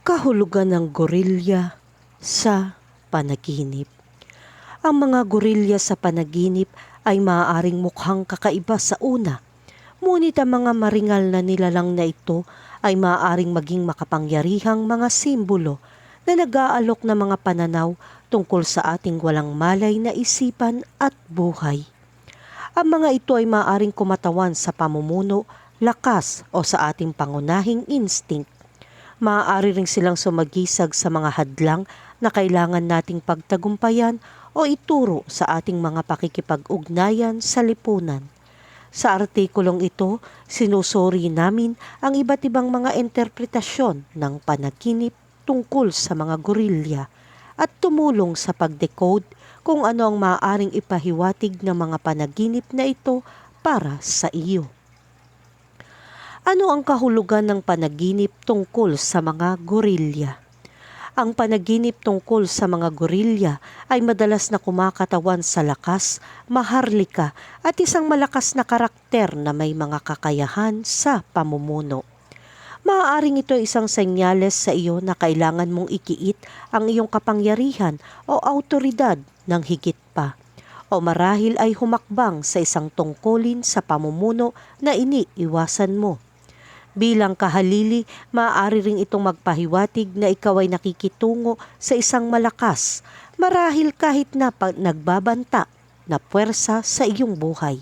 Kahulugan ng gorilya sa panaginip. Ang mga gorilya sa panaginip ay maaaring mukhang kakaiba sa una. Ngunit ang mga maringal na nilalang na ito ay maaaring maging makapangyarihang mga simbolo na nag-aalok ng mga pananaw tungkol sa ating walang malay na isipan at buhay. Ang mga ito ay maaaring kumatawan sa pamumuno, lakas o sa ating pangunahing instinct maaari rin silang sumagisag sa mga hadlang na kailangan nating pagtagumpayan o ituro sa ating mga pakikipag-ugnayan sa lipunan. Sa artikulong ito, sinusuri namin ang iba't ibang mga interpretasyon ng panaginip tungkol sa mga gorilya at tumulong sa pag-decode kung ano ang maaaring ipahiwatig ng mga panaginip na ito para sa iyo. Ano ang kahulugan ng panaginip tungkol sa mga gorilya? Ang panaginip tungkol sa mga gorilya ay madalas na kumakatawan sa lakas, maharlika at isang malakas na karakter na may mga kakayahan sa pamumuno. Maaaring ito isang senyales sa iyo na kailangan mong ikiit ang iyong kapangyarihan o autoridad ng higit pa. O marahil ay humakbang sa isang tungkulin sa pamumuno na iniiwasan mo. Bilang kahalili, maaari ring itong magpahiwatig na ikaw ay nakikitungo sa isang malakas, marahil kahit na nagbabanta na puwersa sa iyong buhay.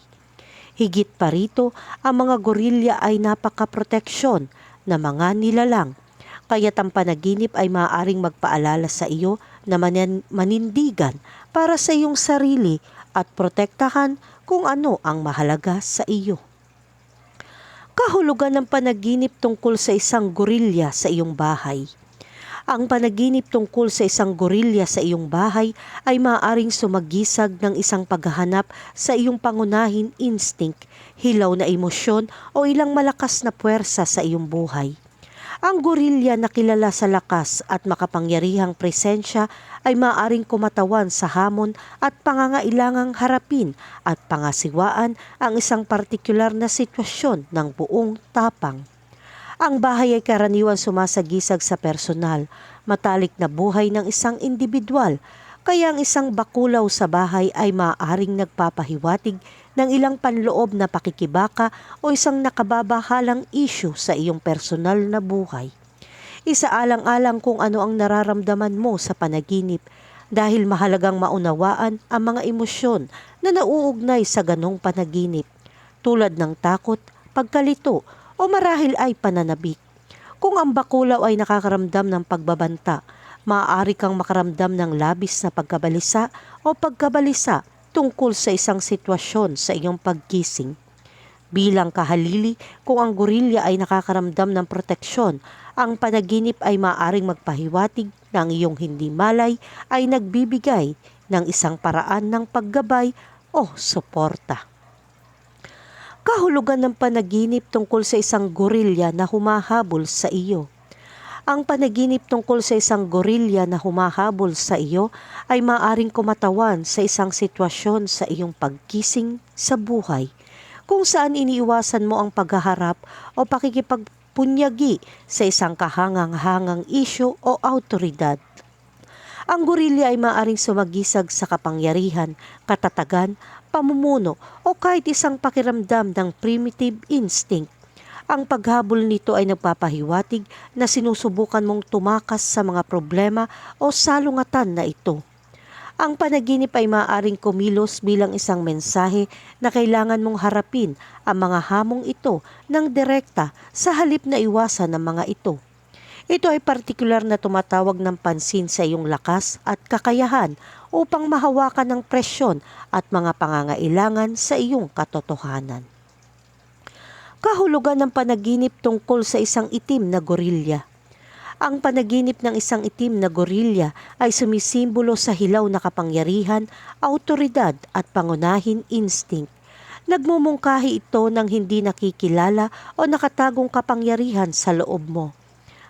Higit pa rito, ang mga gorilya ay napaka-proteksyon na mga nilalang. Kaya't ang panaginip ay maaaring magpaalala sa iyo na manin- manindigan para sa iyong sarili at protektahan kung ano ang mahalaga sa iyo kahulugan ng panaginip tungkol sa isang gorilya sa iyong bahay. Ang panaginip tungkol sa isang gorilya sa iyong bahay ay maaaring sumagisag ng isang paghahanap sa iyong pangunahin instinct, hilaw na emosyon o ilang malakas na puwersa sa iyong buhay. Ang gorilya na kilala sa lakas at makapangyarihang presensya ay maaring kumatawan sa hamon at pangangailangang harapin at pangasiwaan ang isang partikular na sitwasyon ng buong tapang. Ang bahay ay karaniwan sumasagisag sa personal, matalik na buhay ng isang individual, kaya ang isang bakulaw sa bahay ay maaaring nagpapahiwatig ng ilang panloob na pakikibaka o isang nakababahalang issue sa iyong personal na buhay. Isaalang-alang kung ano ang nararamdaman mo sa panaginip dahil mahalagang maunawaan ang mga emosyon na nauugnay sa ganong panaginip tulad ng takot, pagkalito o marahil ay pananabik. Kung ang bakulaw ay nakakaramdam ng pagbabanta, maaari kang makaramdam ng labis na pagkabalisa o pagkabalisa tungkol sa isang sitwasyon sa iyong paggising. Bilang kahalili, kung ang gorilya ay nakakaramdam ng proteksyon, ang panaginip ay maaring magpahiwatig na ang iyong hindi malay ay nagbibigay ng isang paraan ng paggabay o suporta. Kahulugan ng panaginip tungkol sa isang gorilya na humahabol sa iyo. Ang panaginip tungkol sa isang gorilya na humahabol sa iyo ay maaring kumatawan sa isang sitwasyon sa iyong pagkising sa buhay kung saan iniiwasan mo ang paghaharap o pakikipagpunyagi sa isang kahangang-hangang isyo o autoridad. Ang gorilya ay maaring sumagisag sa kapangyarihan, katatagan, pamumuno o kahit isang pakiramdam ng primitive instinct ang paghabol nito ay nagpapahiwatig na sinusubukan mong tumakas sa mga problema o salungatan na ito. Ang panaginip ay maaaring kumilos bilang isang mensahe na kailangan mong harapin ang mga hamong ito ng direkta sa halip na iwasan ng mga ito. Ito ay partikular na tumatawag ng pansin sa iyong lakas at kakayahan upang mahawakan ng presyon at mga pangangailangan sa iyong katotohanan kahulugan ng panaginip tungkol sa isang itim na gorilya. Ang panaginip ng isang itim na gorilya ay sumisimbolo sa hilaw na kapangyarihan, autoridad at pangunahin instinct. Nagmumungkahi ito ng hindi nakikilala o nakatagong kapangyarihan sa loob mo.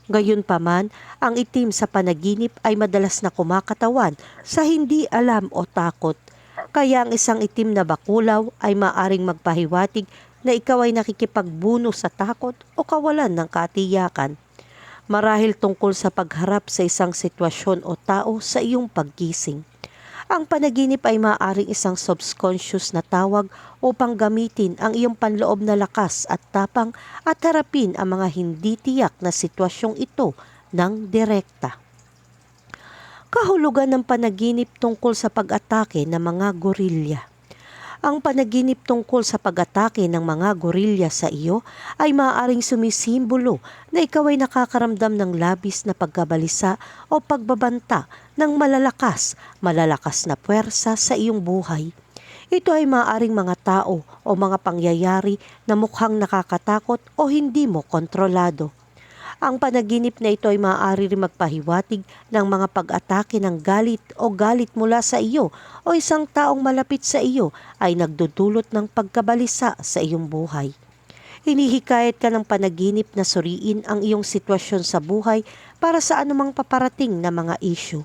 Gayunpaman, ang itim sa panaginip ay madalas na kumakatawan sa hindi alam o takot. Kaya ang isang itim na bakulaw ay maaring magpahiwatig na ikaw ay nakikipagbuno sa takot o kawalan ng katiyakan. marahil tungkol sa pagharap sa isang sitwasyon o tao sa iyong paggising. Ang panaginip ay maaaring isang subconscious na tawag upang gamitin ang iyong panloob na lakas at tapang at harapin ang mga hindi tiyak na sitwasyong ito ng direkta. Kahulugan ng panaginip tungkol sa pag-atake ng mga gorilya. Ang panaginip tungkol sa pag-atake ng mga gorilya sa iyo ay maaaring sumisimbolo na ikaw ay nakakaramdam ng labis na pagkabalisa o pagbabanta ng malalakas, malalakas na puwersa sa iyong buhay. Ito ay maaaring mga tao o mga pangyayari na mukhang nakakatakot o hindi mo kontrolado. Ang panaginip na ito ay maaari rin magpahiwatig ng mga pag-atake ng galit o galit mula sa iyo o isang taong malapit sa iyo ay nagdudulot ng pagkabalisa sa iyong buhay. Hinihikayat ka ng panaginip na suriin ang iyong sitwasyon sa buhay para sa anumang paparating na mga issue.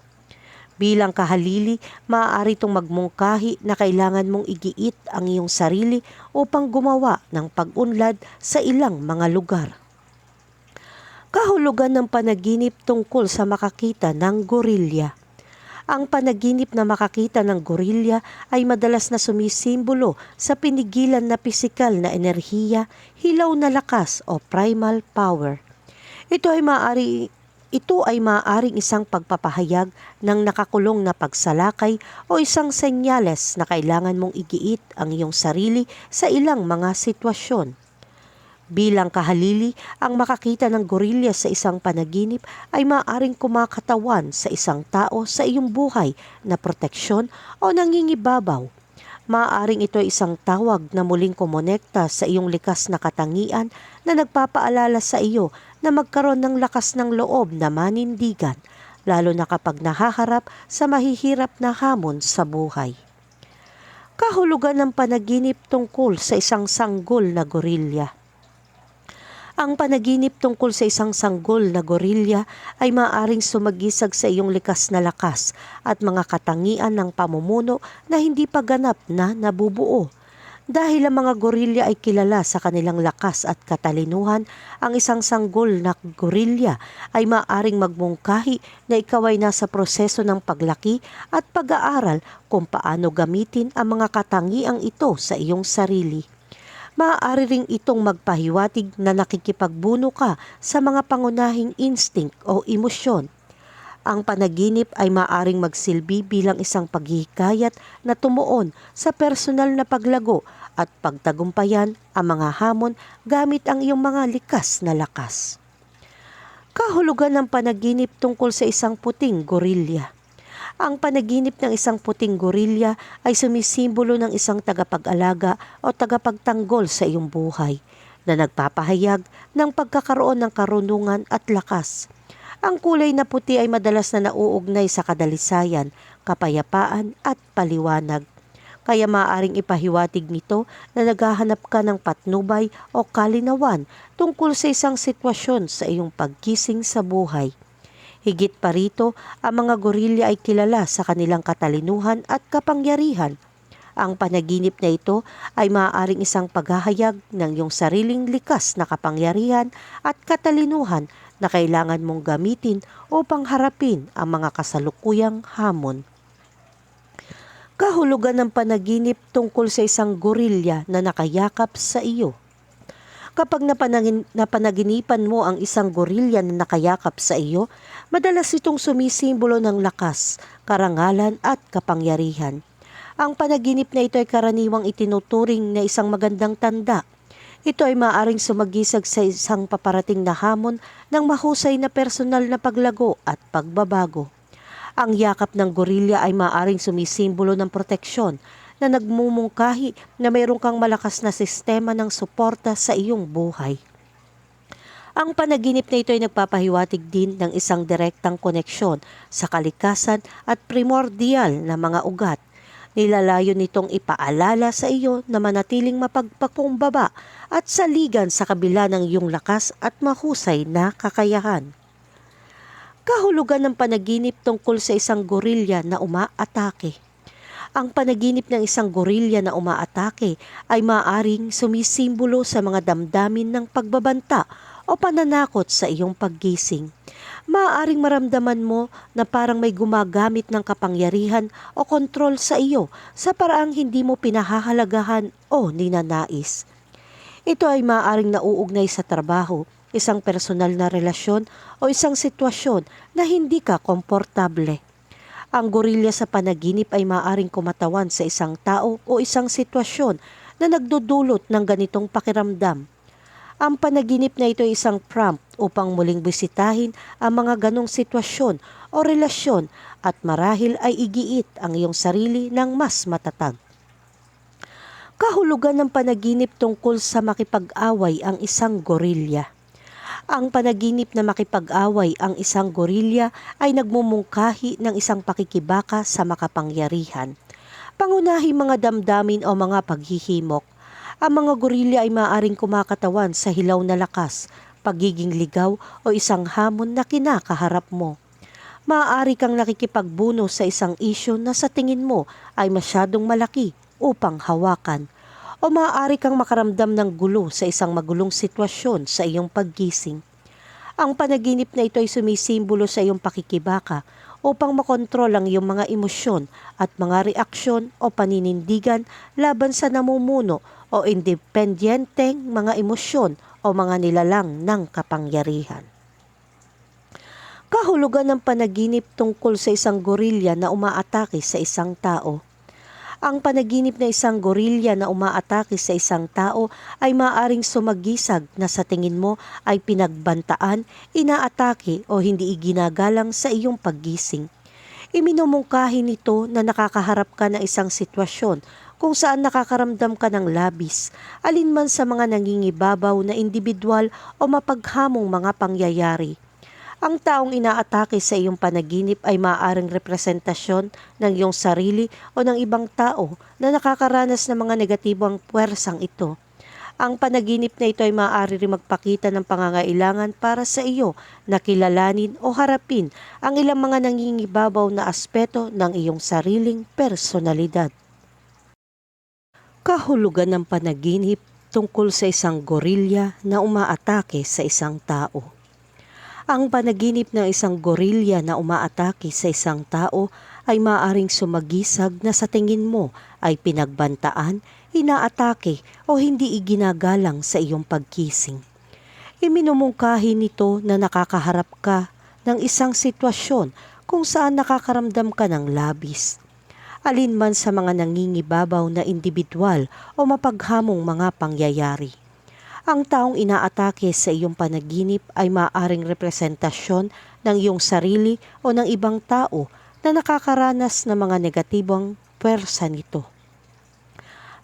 Bilang kahalili, maaari itong magmungkahi na kailangan mong igiit ang iyong sarili upang gumawa ng pag-unlad sa ilang mga lugar kahulugan ng panaginip tungkol sa makakita ng gorilya. Ang panaginip na makakita ng gorilya ay madalas na sumisimbolo sa pinigilan na pisikal na enerhiya, hilaw na lakas o primal power. Ito ay maaari ito ay maaaring isang pagpapahayag ng nakakulong na pagsalakay o isang senyales na kailangan mong igiit ang iyong sarili sa ilang mga sitwasyon. Bilang kahalili, ang makakita ng gorilya sa isang panaginip ay maaaring kumakatawan sa isang tao sa iyong buhay na proteksyon o nangingibabaw. Maaaring ito ay isang tawag na muling kumonekta sa iyong likas na katangian na nagpapaalala sa iyo na magkaroon ng lakas ng loob na manindigan, lalo na kapag nahaharap sa mahihirap na hamon sa buhay. Kahulugan ng panaginip tungkol sa isang sanggol na gorilya. Ang panaginip tungkol sa isang sanggol na gorilya ay maaring sumagisag sa iyong likas na lakas at mga katangian ng pamumuno na hindi pa ganap na nabubuo. Dahil ang mga gorilya ay kilala sa kanilang lakas at katalinuhan, ang isang sanggol na gorilya ay maaring magmungkahi na ikaw ay nasa proseso ng paglaki at pag-aaral kung paano gamitin ang mga katangiang ito sa iyong sarili maaari ring itong magpahiwatig na nakikipagbuno ka sa mga pangunahing instinct o emosyon. Ang panaginip ay maaring magsilbi bilang isang paghihikayat na tumuon sa personal na paglago at pagtagumpayan ang mga hamon gamit ang iyong mga likas na lakas. Kahulugan ng panaginip tungkol sa isang puting gorilya. Ang panaginip ng isang puting gorilya ay sumisimbolo ng isang tagapag-alaga o tagapagtanggol sa iyong buhay na nagpapahayag ng pagkakaroon ng karunungan at lakas. Ang kulay na puti ay madalas na nauugnay sa kadalisayan, kapayapaan at paliwanag. Kaya maaaring ipahiwatig nito na naghahanap ka ng patnubay o kalinawan tungkol sa isang sitwasyon sa iyong pagkising sa buhay. Higit pa rito, ang mga gorilya ay kilala sa kanilang katalinuhan at kapangyarihan. Ang panaginip na ito ay maaaring isang paghahayag ng iyong sariling likas na kapangyarihan at katalinuhan na kailangan mong gamitin upang harapin ang mga kasalukuyang hamon. Kahulugan ng panaginip tungkol sa isang gorilya na nakayakap sa iyo. Kapag napanagin, napanaginipan mo ang isang gorilya na nakayakap sa iyo, madalas itong sumisimbolo ng lakas, karangalan at kapangyarihan. Ang panaginip na ito ay karaniwang itinuturing na isang magandang tanda. Ito ay maaaring sumagisag sa isang paparating na hamon ng mahusay na personal na paglago at pagbabago. Ang yakap ng gorilya ay maaaring sumisimbolo ng proteksyon, na nagmumungkahi na mayroon kang malakas na sistema ng suporta sa iyong buhay. Ang panaginip na ito ay nagpapahiwatig din ng isang direktang koneksyon sa kalikasan at primordial na mga ugat. Nilalayo nitong ipaalala sa iyo na manatiling mapagpakumbaba at saligan sa kabila ng iyong lakas at mahusay na kakayahan. Kahulugan ng panaginip tungkol sa isang gorilya na umaatake. Ang panaginip ng isang gorilya na umaatake ay maaring sumisimbolo sa mga damdamin ng pagbabanta o pananakot sa iyong paggising. Maaaring maramdaman mo na parang may gumagamit ng kapangyarihan o kontrol sa iyo sa paraang hindi mo pinahahalagahan o ninanais. Ito ay maaaring nauugnay sa trabaho, isang personal na relasyon o isang sitwasyon na hindi ka komportable. Ang gorilya sa panaginip ay maaaring kumatawan sa isang tao o isang sitwasyon na nagdudulot ng ganitong pakiramdam. Ang panaginip na ito ay isang prompt upang muling bisitahin ang mga ganong sitwasyon o relasyon at marahil ay igiit ang iyong sarili ng mas matatag. Kahulugan ng panaginip tungkol sa makipag-away ang isang gorilya. Ang panaginip na makipag-away ang isang gorilya ay nagmumungkahi ng isang pakikibaka sa makapangyarihan. Pangunahi mga damdamin o mga paghihimok. Ang mga gorilya ay maaring kumakatawan sa hilaw na lakas, pagiging ligaw o isang hamon na kinakaharap mo. Maaari kang nakikipagbuno sa isang isyo na sa tingin mo ay masyadong malaki upang hawakan o maaari kang makaramdam ng gulo sa isang magulong sitwasyon sa iyong paggising. Ang panaginip na ito ay sumisimbolo sa iyong pakikibaka upang makontrol ang iyong mga emosyon at mga reaksyon o paninindigan laban sa namumuno o independenteng mga emosyon o mga nilalang ng kapangyarihan. Kahulugan ng panaginip tungkol sa isang gorilya na umaatake sa isang tao. Ang panaginip na isang gorilya na umaatake sa isang tao ay maaring sumagisag na sa tingin mo ay pinagbantaan, inaatake o hindi iginagalang sa iyong paggising. Iminumungkahi nito na nakakaharap ka ng isang sitwasyon kung saan nakakaramdam ka ng labis, alinman sa mga nangingibabaw na individual o mapaghamong mga pangyayari. Ang taong inaatake sa iyong panaginip ay maaaring representasyon ng iyong sarili o ng ibang tao na nakakaranas ng mga negatibong puwersang ito. Ang panaginip na ito ay maaari rin magpakita ng pangangailangan para sa iyo na kilalanin o harapin ang ilang mga nangingibabaw na aspeto ng iyong sariling personalidad. Kahulugan ng panaginip tungkol sa isang gorilya na umaatake sa isang tao. Ang panaginip ng isang gorilya na umaatake sa isang tao ay maaring sumagisag na sa tingin mo ay pinagbantaan, inaatake o hindi iginagalang sa iyong pagkising. Iminumungkahi nito na nakakaharap ka ng isang sitwasyon kung saan nakakaramdam ka ng labis. Alinman sa mga nangingibabaw na individual o mapaghamong mga pangyayari. Ang taong inaatake sa iyong panaginip ay maaaring representasyon ng iyong sarili o ng ibang tao na nakakaranas ng mga negatibong pwersa nito.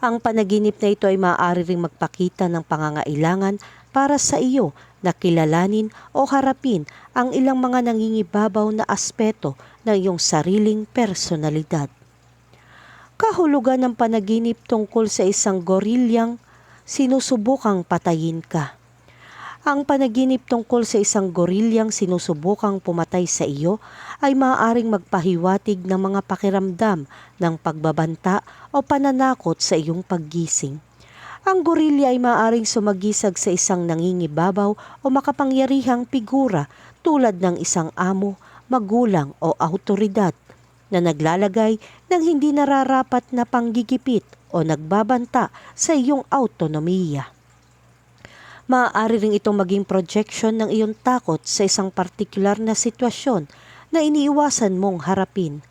Ang panaginip na ito ay maaari ring magpakita ng pangangailangan para sa iyo na kilalanin o harapin ang ilang mga nangingibabaw na aspeto ng iyong sariling personalidad. Kahulugan ng panaginip tungkol sa isang gorilyang sinusubukang patayin ka. Ang panaginip tungkol sa isang gorilyang sinusubukang pumatay sa iyo ay maaaring magpahiwatig ng mga pakiramdam ng pagbabanta o pananakot sa iyong paggising. Ang gorilya ay maaaring sumagisag sa isang nangingibabaw o makapangyarihang figura tulad ng isang amo, magulang o autoridad na naglalagay ng hindi nararapat na panggigipit o nagbabanta sa iyong autonomiya. Maaari rin itong maging projection ng iyong takot sa isang partikular na sitwasyon na iniiwasan mong harapin.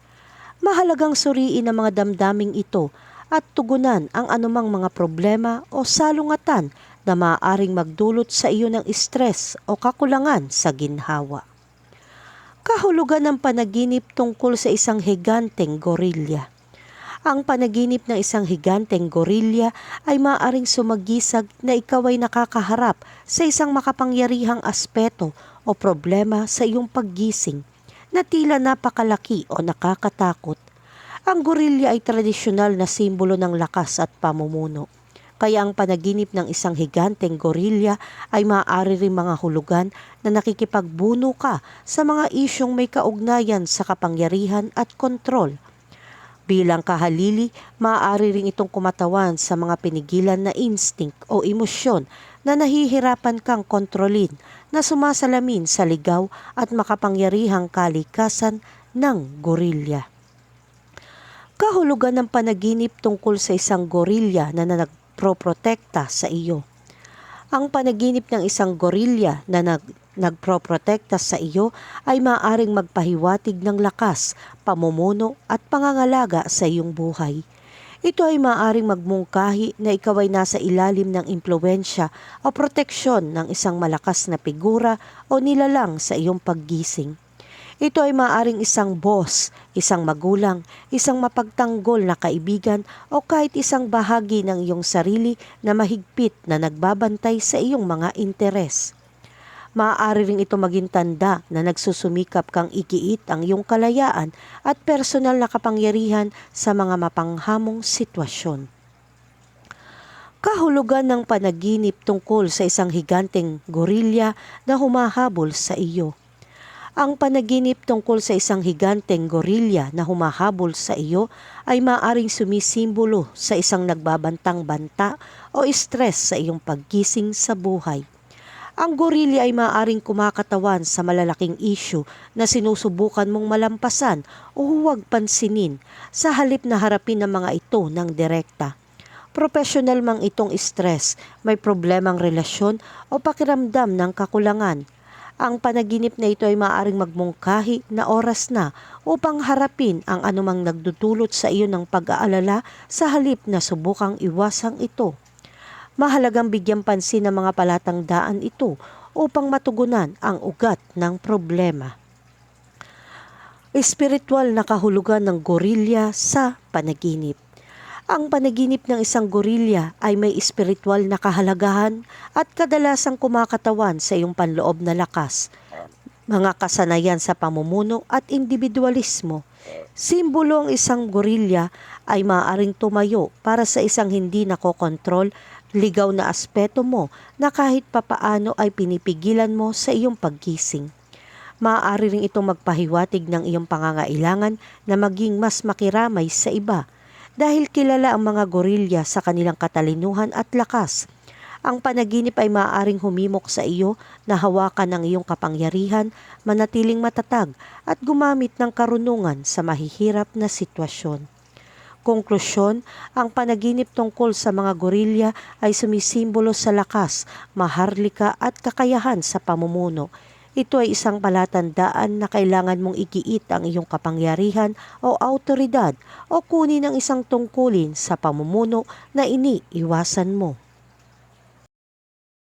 Mahalagang suriin ang mga damdaming ito at tugunan ang anumang mga problema o salungatan na maaaring magdulot sa iyo ng stress o kakulangan sa ginhawa. Kahulugan ng panaginip tungkol sa isang higanteng gorilya. Ang panaginip ng isang higanteng gorilya ay maaring sumagisag na ikaw ay nakakaharap sa isang makapangyarihang aspeto o problema sa iyong paggising na tila napakalaki o nakakatakot. Ang gorilya ay tradisyonal na simbolo ng lakas at pamumuno. Kaya ang panaginip ng isang higanteng gorilya ay maaari rin mga hulugan na nakikipagbuno ka sa mga isyong may kaugnayan sa kapangyarihan at kontrol Bilang kahalili, maaari rin itong kumatawan sa mga pinigilan na instinct o emosyon na nahihirapan kang kontrolin na sumasalamin sa ligaw at makapangyarihang kalikasan ng gorilya. Kahulugan ng panaginip tungkol sa isang gorilya na nagproprotekta sa iyo. Ang panaginip ng isang gorilya na nag nagproprotekta sa iyo ay maaaring magpahiwatig ng lakas, pamumuno at pangangalaga sa iyong buhay. Ito ay maaaring magmungkahi na ikaw ay nasa ilalim ng impluensya o proteksyon ng isang malakas na figura o nilalang sa iyong paggising. Ito ay maaaring isang boss, isang magulang, isang mapagtanggol na kaibigan o kahit isang bahagi ng iyong sarili na mahigpit na nagbabantay sa iyong mga interes. Maaari rin ito maging tanda na nagsusumikap kang ikiit ang iyong kalayaan at personal na kapangyarihan sa mga mapanghamong sitwasyon. Kahulugan ng panaginip tungkol sa isang higanteng gorilya na humahabol sa iyo. Ang panaginip tungkol sa isang higanteng gorilya na humahabol sa iyo ay maaring sumisimbolo sa isang nagbabantang banta o stress sa iyong paggising sa buhay. Ang gorilya ay maaaring kumakatawan sa malalaking issue na sinusubukan mong malampasan o huwag pansinin sa halip na harapin ang mga ito ng direkta. Professional mang itong stress, may problemang relasyon o pakiramdam ng kakulangan. Ang panaginip na ito ay maaaring magmungkahi na oras na upang harapin ang anumang nagdudulot sa iyo ng pag-aalala sa halip na subukang iwasang ito mahalagang bigyan pansin ng mga palatandaan ito upang matugunan ang ugat ng problema. Espiritual na kahulugan ng gorilya sa panaginip. Ang panaginip ng isang gorilya ay may espiritual na kahalagahan at kadalasang kumakatawan sa iyong panloob na lakas, mga kasanayan sa pamumuno at individualismo. Simbolo ang isang gorilya ay maaaring tumayo para sa isang hindi nakokontrol ligaw na aspeto mo na kahit papaano ay pinipigilan mo sa iyong paggising. Maaari rin itong magpahiwatig ng iyong pangangailangan na maging mas makiramay sa iba dahil kilala ang mga gorilya sa kanilang katalinuhan at lakas. Ang panaginip ay maaaring humimok sa iyo na hawakan ng iyong kapangyarihan, manatiling matatag at gumamit ng karunungan sa mahihirap na sitwasyon. Konklusyon, ang panaginip tungkol sa mga gorilya ay sumisimbolo sa lakas, maharlika at kakayahan sa pamumuno. Ito ay isang palatandaan na kailangan mong igiit ang iyong kapangyarihan o autoridad o kunin ang isang tungkulin sa pamumuno na iniiwasan mo.